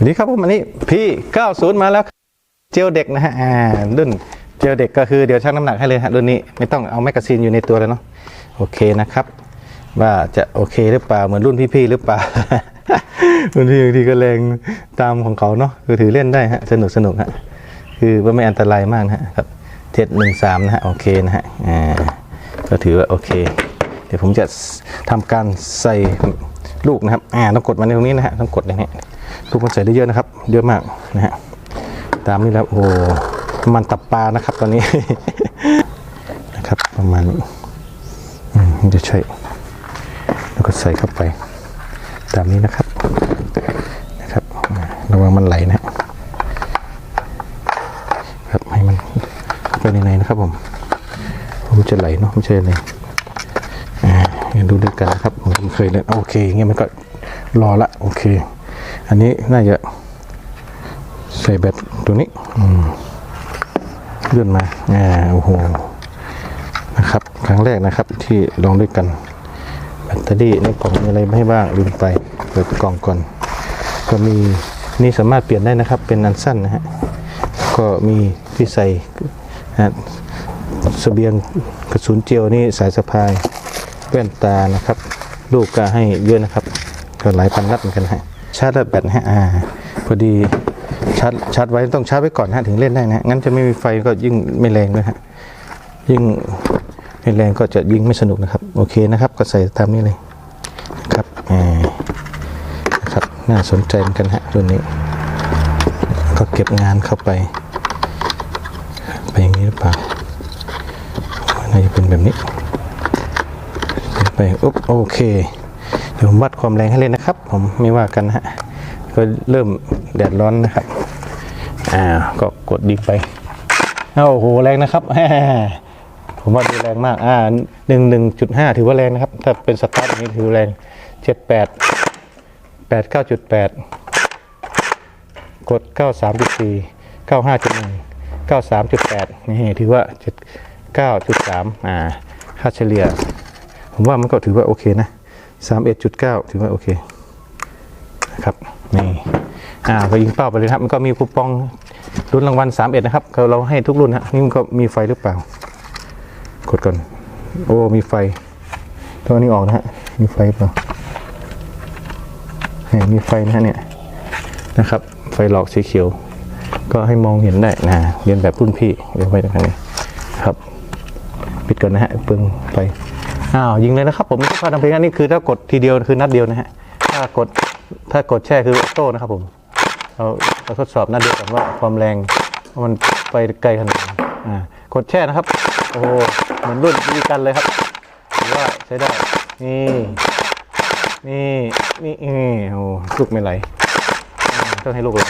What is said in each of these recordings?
สวัสดีครับผมอันนี้พี่ 90 มาแล้วเจลเด็กนะฮะอ่ารุ่นเจลเด็กก็คือเดี๋ยวชั่งน้ำหนักให้เลยฮะรุ่นนี้ไม่ต้องเอาแมกกาซีนอยู่ในตัวเลยเนาะโอเคนะครับ ว่าจะโอเคหรือเปล่าเหมือนรุ่นพี่ๆหรือเปล่ารุ่นพี่บางทีก็แรงตามของเขาเนาะคือถือเล่นได้ฮะสนุกสนุกฮะคือว่าไม่อันตรายมากนะครับเจ็ดหนึ่งสามนะฮะโอเคนะฮะอ่าก็ถือว่าโอเค เดี๋ยวผมจะทำการใส่ลูกนะครับอ่าต้องกดมาในตรงนี้นะฮะต้องกดอย่างนี้ ลูกมันใส่ได้เยอะนะครับ เยอะมากนะฮะตามนี้แล้วโอ้มันตับปลานะครับตอนนี้นะครับประมาณนี้อืมจะใช่แล้วก็ใส่เข้าไป ตามนี้นะครับนะครับระวังมันไหลนะฮะครับให้มันเข้าไปในในนะครับผมผมจะไหลเนาะไม่ใช่อะไรอ่าเดี๋ยวดูด้วยกันนะครับผมเคยเล่นโอเคเงี้ยมันก็รอละโอเค อันนี้น่าจะใส่แบตตัวนี้อืมเลื่อนมาอ่าโอ้โหนะครับ ครั้งแรกนะครับที่ลองด้วยกัน แบตเตอรี่ในกล่องมีอะไรให้บ้างลืมไป เปิดกล่องก่อน ก็มีนี่สามารถเปลี่ยนได้นะครับ เป็นอันสั้นนะฮะก็มีที่ใส่นะฮะเสบียงกระสุนเจียวนี่สายสะพายแว่นตานะครับ ลูกก็ให้เยอะนะครับ ก็หลายพันนัดเหมือนกันฮะ ชาร์จแบตฮะอ่าพอดีชาร์จชาร์จไว้ต้องชาร์จไว้ก่อนฮะถึงเล่นได้นะงั้นจะไม่มีไฟก็ยิ่งไม่แรงด้วยฮะยิ่งไม่แรงก็จะยิ่งไม่สนุกนะครับ โอเคนะครับ ก็ใส่ตามนี้เลยครับอ่านะครับน่าสนใจกันฮะรุ่นนี้ ก็เก็บงานเข้าไปไปอย่างนี้หรือเปล่าน่าจะเป็นแบบนี้ไปอุ๊บโอเค ดี๋ยวผมวัดความแรงให้เลยนะครับ ผมไม่ว่ากันฮะก็เริ่มแดดร้อนนะครับอ่าก็กดดีไปอ้าโอ้โหแรงนะครับผมว่าดูแรงมากอ่าหนึ่งหนึ่งจุดห้าถือว่าแรงนะครับ ถ้าเป็นสตาร์ทนี้ถือแรงเจ็ดแปดแปดเก้าจุดแปดกด93.4 95.1 93.8นี่ถือว่า9.3อ่าค่าเฉลี่ย ผมว่ามันก็ถือว่าโอเคนะ 31.9 ถือว่าโอเคนะครับนี่อ่าก็ยิงเป้าไปเลยครับมันก็มีคูปองรุ่นรางวัล31นะครับเราให้ทุกรุ่นฮะนี่มันก็มีไฟหรือเปล่า กดก่อน โอ้มีไฟตัวนี้ออกนะฮะมีไฟเปล่าเห็นมีไฟนะฮะเนี่ยนะครับ ไฟหลอกสีเขียว ก็ให้มองเห็นได้นะเรียนแบบรุ่นพี่เดี๋ยวไว้ตรงนี้ครับ ปิดก่อนนะฮะเปลืองไฟ อ้าวยิงเลยนะครับผมทุกกาทำเพลงอันนี้คือถ้ากดทีเดียวคือนัดเดียวนะฮะถ้ากดถ้ากดแช่คือโต้นะครับผมเราเราทดสอบนัดเดียวกันว่าความแรงมันไปไกลขนาดไหนอ่ากดแช่นะครับโอ้โหเหมือนรุ่นดีกันเลยครับถือว่าใช้ได้นี่นี่นี่นี่โอ้ลูกไม่ไหลต้องให้ลูกเลย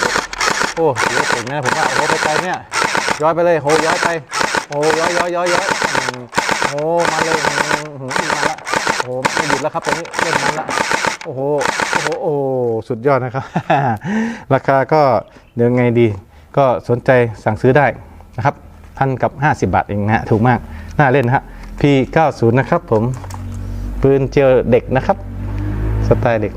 โอ้ถือว่าเก่งนะผมว่าโอ้ไปไกลเนี่ยย้อยไปเลยโหย้อยไปโอ้ย้อยย้อยย้อยย้อย โอ้มาเลยอืมหืมมาละโอ้ไม่หยุดแล้วครับตอนนี้เล่นมันละโอ้โหโอ้โหโอ้สุดยอดนะครับ ราคาก็เดี๋ยวไงดี ก็สนใจสั่งซื้อได้นะครับพันกับ 50 บาทเองนะฮะถูกมาก น่าเล่นนะฮะ P90 นะครับผม ปืนเจลเด็กนะครับ สไตล์เด็ก